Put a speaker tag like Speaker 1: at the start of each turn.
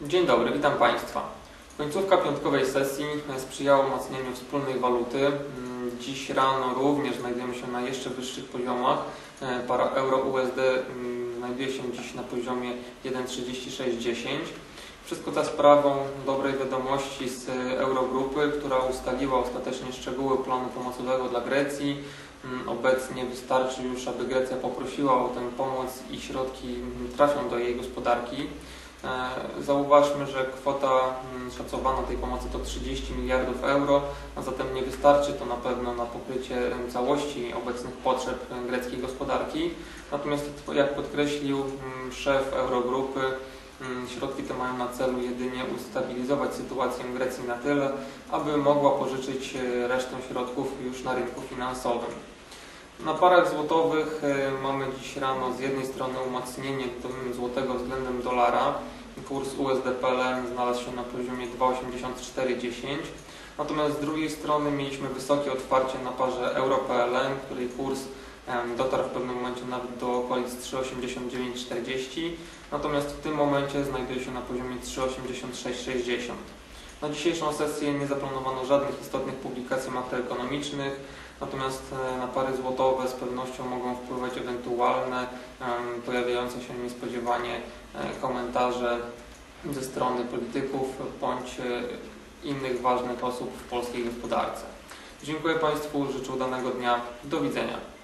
Speaker 1: Dzień dobry, witam Państwa. Końcówka piątkowej sesji sprzyjała umocnieniu wspólnej waluty. Mm, Dziś rano również znajdujemy się na jeszcze wyższych poziomach. E, Para euro-USD mm, znajduje się dziś na poziomie 1,3610. Wszystko to sprawą dobrej wiadomości z Eurogrupy, która ustaliła ostatecznie szczegóły planu pomocowego dla Grecji. Mm, Obecnie wystarczy już, aby Grecja poprosiła o tę pomoc i środki trafią do jej gospodarki. E, Zauważmy, że kwota mm, szacowana tej pomocy to 30 miliardów euro, a zatem nie wystarczy to na pewno na pokrycie całości obecnych potrzeb greckiej gospodarki. Natomiast jak podkreślił mm, szef Eurogrupy, mm, środki te mają na celu jedynie ustabilizować sytuację Grecji na tyle, aby mogła pożyczyć e, resztę środków już na rynku finansowym. Na parach złotowych e, mamy dziś rano z jednej strony umocnienie do- złotego względem dolara. Kurs USD PLN znalazł się na poziomie 2,8410. Natomiast z drugiej strony mieliśmy wysokie otwarcie na parze euro-PLN, której kurs dotarł w pewnym momencie nawet do okolic 3,8940. Natomiast w tym momencie znajduje się na poziomie 3,8660. Na dzisiejszą sesję nie zaplanowano żadnych istotnych publikacji makroekonomicznych. Natomiast e, na pary złotowe z pewnością mogą wpływać ewentualne pojawiające się niespodziewanie e, komentarze ze strony polityków bądź e, innych ważnych osób w polskiej gospodarce. Dziękuję Państwu, życzę udanego dnia. Do widzenia.